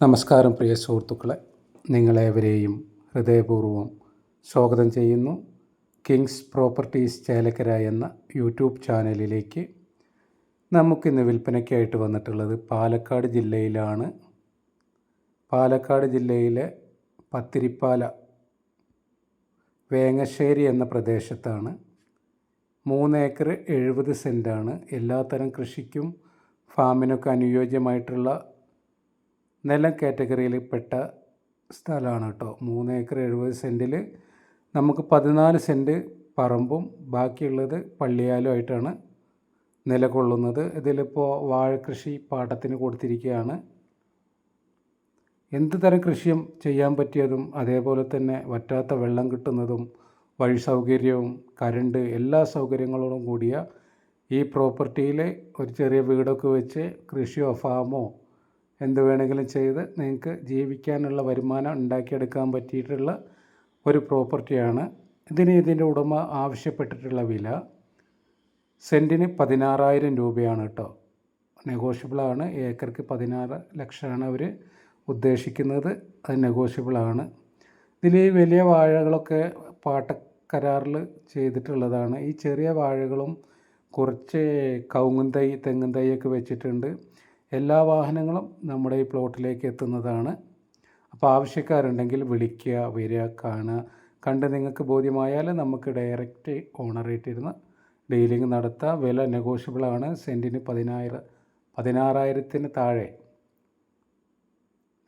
നമസ്കാരം പ്രിയ സുഹൃത്തുക്കളെ. നിങ്ങളേവരെയും ഹൃദയപൂർവം സ്വാഗതം ചെയ്യുന്നു. കിങ്സ് പ്രോപ്പർട്ടീസ് ചേലക്കര എന്ന യൂട്യൂബ് ചാനലിലേക്ക് നമുക്കിന്ന് വിൽപ്പനയ്ക്കായിട്ട് വന്നിട്ടുള്ളത് പാലക്കാട് ജില്ലയിലാണ്. പാലക്കാട് ജില്ലയിലെ പത്തിരിപ്പാല വേങ്ങശ്ശേരി എന്ന പ്രദേശത്താണ്. മൂന്ന് ഏക്കർ എഴുപത് സെന്റാണ്. എല്ലാത്തരം കൃഷിക്കും ഫാമിനൊക്കെ അനുയോജ്യമായിട്ടുള്ള നിലം കാറ്റഗറിയിൽപ്പെട്ട സ്ഥലമാണ് കേട്ടോ. മൂന്ന് ഏക്കർ എഴുപത് സെന്റിൽ നമുക്ക് പതിനാല് സെന്റ് പറമ്പും ബാക്കിയുള്ളത് പള്ളിയാലും ആയിട്ടാണ് നിലകൊള്ളുന്നത് ഇതിലിപ്പോൾ വാഴക്കൃഷി പാട്ടത്തിന് കൊടുത്തിരിക്കുകയാണ്. എന്ത് തരം കൃഷിയും ചെയ്യാൻ പറ്റിയതും അതേപോലെ തന്നെ വറ്റാത്ത വെള്ളം കിട്ടുന്നതും വഴി സൗകര്യവും കരണ്ട് എല്ലാ സൗകര്യങ്ങളോടും കൂടിയ ഈ പ്രോപ്പർട്ടിയിലെ ഒരു ചെറിയ വീടൊക്കെ വെച്ച് കൃഷിയോ ഫാമോ എന്ത് വേണമെങ്കിലും ചെയ്ത് നിങ്ങൾക്ക് ജീവിക്കാനുള്ള വരുമാനം ഉണ്ടാക്കിയെടുക്കാൻ പറ്റിയിട്ടുള്ള ഒരു പ്രോപ്പർട്ടിയാണ്. ഇതിന് ഇതിന്റെ ഉടമ ആവശ്യപ്പെട്ടിട്ടുള്ള വില സെന്റിന് പതിനാറായിരം രൂപയാണ് കേട്ടോ. നെഗോഷ്യബിളാണ്. ഏക്കർക്ക് പതിനാറ് ലക്ഷമാണ് അവർ ഉദ്ദേശിക്കുന്നത്. അത് നെഗോഷ്യബിളാണ്. ഇതിൽ ഈ വലിയ വാഴകളൊക്കെ പാട്ടക്കരാറിൽ ചെയ്തിട്ടുള്ളതാണ്. ഈ ചെറിയ വാഴകളും കുറച്ച് കവുങ്ങും തൈ തെങ്ങും തൈയൊക്കെ വെച്ചിട്ടുണ്ട്. എല്ലാ വാഹനങ്ങളും നമ്മുടെ ഈ പ്ലോട്ടിലേക്ക് എത്തുന്നതാണ്. അപ്പോൾ ആവശ്യക്കാരുണ്ടെങ്കിൽ വിളിക്കുക വരിക കാണുക. കണ്ട് നിങ്ങൾക്ക് ബോധ്യമായാൽ നമുക്ക് ഡയറക്റ്റ് ഓണറേറ്റിരുന്ന് ഡീലിംഗ് നടത്താം. വില നെഗോഷ്യബിളാണ് സെന്റിന് പതിനായിരം പതിനാറായിരത്തിന് താഴെ.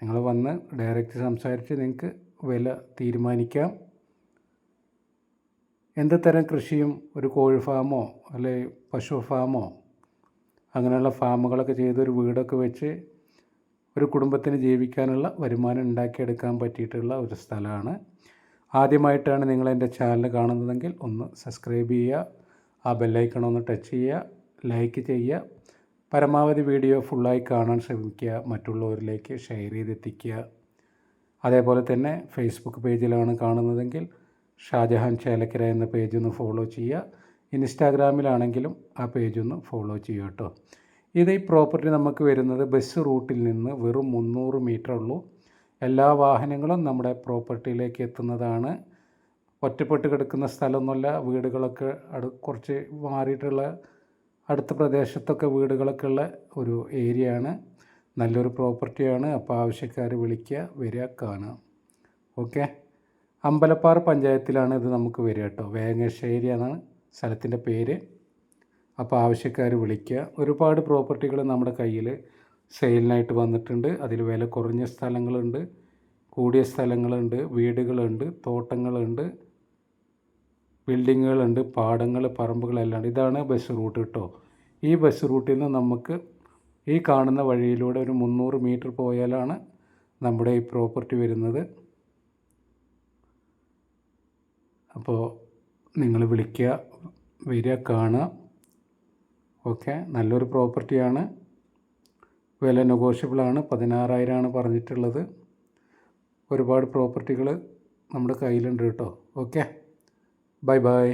നിങ്ങൾ വന്ന് ഡയറക്റ്റ് സംസാരിച്ച് നിങ്ങൾക്ക് വില തീരുമാനിക്കാം. എന്ത് തരം കൃഷിയും ഒരു കോഴി ഫാമോ അല്ലെ പശു ഫാമോ അങ്ങനെയുള്ള ഫാമുകളൊക്കെ ചെയ്ത് ഒരു വീടൊക്കെ വെച്ച് ഒരു കുടുംബത്തിന് ജീവിക്കാനുള്ള വരുമാനം ഉണ്ടാക്കിയെടുക്കാൻ പറ്റിയിട്ടുള്ള ഒരു സ്ഥലമാണ്. ആദ്യമായിട്ടാണ് നിങ്ങൾ എന്റെ ചാനൽ കാണുന്നതെങ്കിൽ ഒന്ന് സബ്സ്ക്രൈബ് ചെയ്യുക ആ ബെല്ലൈക്കൺ ഒന്ന് ടച്ച് ചെയ്യുക ലൈക്ക് ചെയ്യുക. പരമാവധി വീഡിയോ ഫുള്ളായി കാണാൻ ശ്രമിക്കുക മറ്റുള്ളവരിലേക്ക് ഷെയർ ചെയ്തെത്തിക്കുക. അതേപോലെ തന്നെ ഫേസ്ബുക്ക് പേജിലാണ് കാണുന്നതെങ്കിൽ ഷാജഹാൻ ചേലക്കര എന്ന പേജ് ഒന്ന് ഫോളോ ചെയ്യുക. ഇൻസ്റ്റാഗ്രാമിലാണെങ്കിലും ആ പേജ് ഒന്ന് ഫോളോ ചെയ്യുക കേട്ടോ. ഇത് ഈ പ്രോപ്പർട്ടി നമുക്ക് വരുന്നത് ബസ് റൂട്ടിൽ നിന്ന് വെറും മുന്നൂറ് മീറ്റർ ഉള്ളൂ. എല്ലാ വാഹനങ്ങളും നമ്മുടെ പ്രോപ്പർട്ടിയിലേക്ക് എത്തുന്നതാണ്. ഒറ്റപ്പെട്ട് കിടക്കുന്ന സ്ഥലമൊന്നുമല്ല. വീടുകളൊക്കെ അടു കുറച്ച് മാറിയിട്ടുള്ള അടുത്ത പ്രദേശത്തൊക്കെ വീടുകളൊക്കെ ഉള്ള ഒരു ഏരിയ ആണ് നല്ലൊരു പ്രോപ്പർട്ടിയാണ്. അപ്പോൾ ആവശ്യക്കാർ വിളിക്കുക വരിക കാണുക. ഓക്കെ? അമ്പലപ്പാറ പഞ്ചായത്തിലാണ് ഇത് നമുക്ക് വരിക കേട്ടോ. വേങ്ങശ്ശേരി എന്നാണ്. സ്ഥലത്തിന്റെ പേര്. അപ്പോൾ ആവശ്യക്കാർ വിളിക്കുക. ഒരുപാട് പ്രോപ്പർട്ടികൾ നമ്മുടെ കയ്യിൽ സെയിലിനായിട്ട് വന്നിട്ടുണ്ട്. അതിൽ വില കുറഞ്ഞ സ്ഥലങ്ങളുണ്ട്. കൂടിയ സ്ഥലങ്ങളുണ്ട്. വീടുകളുണ്ട്. തോട്ടങ്ങളുണ്ട്. ബിൽഡിങ്ങുകളുണ്ട്. പാടങ്ങൾ പറമ്പുകളെല്ലാം ഇതാണ് ബസ് റൂട്ട് കേട്ടോ. ഈ ബസ് റൂട്ടിൽ നിന്ന് നമുക്ക് ഈ കാണുന്ന വഴിയിലൂടെ ഒരു മുന്നൂറ് മീറ്റർ പോയാലാണ് നമ്മുടെ ഈ പ്രോപ്പർട്ടി വരുന്നത്. അപ്പോൾ നിങ്ങൾ വിളിക്കുക വരിക കാണുക. ഓക്കെ നല്ലൊരു പ്രോപ്പർട്ടിയാണ്. വില നെഗോഷ്യബിളാണ്. പതിനാറായിരമാണ് പറഞ്ഞിട്ടുള്ളത്. ഒരുപാട് പ്രോപ്പർട്ടികൾ നമ്മുടെ കയ്യിലുണ്ട് കേട്ടോ. Okay bye bye.